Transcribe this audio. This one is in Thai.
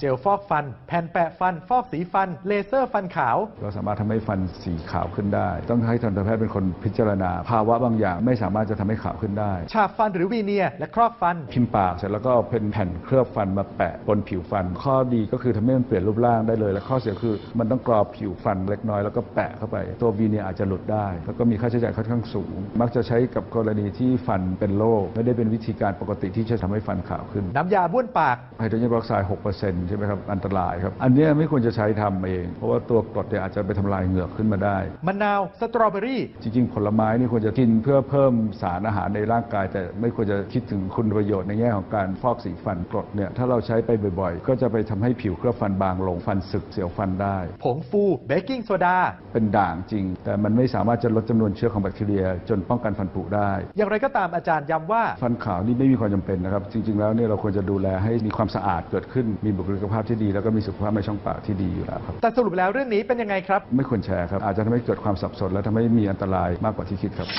เจลฟอกฟัน แผ่นแปะฟัน ฟอกสีฟัน เลเซอร์ฟันขาว เราสามารถทำให้ฟันสีขาวขึ้นได้ ต้องให้ทันตแพทย์เป็นคนพิจารณา ภาวะบางอย่างไม่สามารถจะทำให้ขาวขึ้นได้ ฉาบฟันหรือวีเนียร์และครอบฟัน พิมพ์ปากเสร็จแล้วก็เอาเป็นแผ่นเคลือบฟันมาแปะบนผิวฟัน ข้อดีก็คือทำให้มันเปลี่ยนรูปร่างได้เลย และข้อเสียคือมันต้องกรอบผิวฟันเล็กน้อยแล้วก็แปะเข้าไป ตัววีเนี่ยอาจจะหลุดได้ แล้วก็มีค่าใช้จ่ายค่อนข้างสูง มักจะใช้กับกรณีที่ฟันเป็นโรคไม่ได้เป็นวิธีการปกติที่จะทำให้ฟันขาวขึ้น น้ำยาบ้วนปากไฮโดรเจนเปอร์ออกไซด์6%ใช่ไหมครับอันตรายครับ อันเนี้ยไม่ควรจะใช้ทำเอง เพราะว่าตัวกรดเนี่ยอาจจะไปทำลายเหงือกขึ้นมาได้มะนาวสตรอเบอรี่จริง ๆ ผลไม้นี่ควรจะกินเพื่อเพิ่มสารอาหารในร่างกาย แต่ไม่ควรจะคิดถึงคุณประโยชน์ในแง่ของการฟอกสีฟันกรดเนี่ยถ้าเราใช้ไปบ่อยๆ ก็จะไปทำให้ผิวเคลือบฟันบางลงฟันสึกเสียวฟันได้ผงฟูเบกกิ้งโซดาเป็นด่างจริง แต่มันไม่สามารถจะลดจำนวนเชื้อของแบคทีเรีย จนป้องกันฟันผุได้ อย่างไรก็ตามอาจารย์ย้ำว่าฟันขาวนี่ไม่มีความจำเป็นนะครับจริง ๆ แล้วเนี่ยเราควรจะดูแลให้มีความสะอาดเกิดขึ้นมีบุคลิกภาพที่ดี แล้วก็มีสุขภาพในช่องปากที่ดีอยู่แล้วครับ แต่สรุปแล้วเรื่องนี้เป็นยังไงครับ ไม่ควรแชร์ครับ อาจจะทำให้เกิดความสับสน และทำให้มีอันตรายมากกว่าที่คิดครับ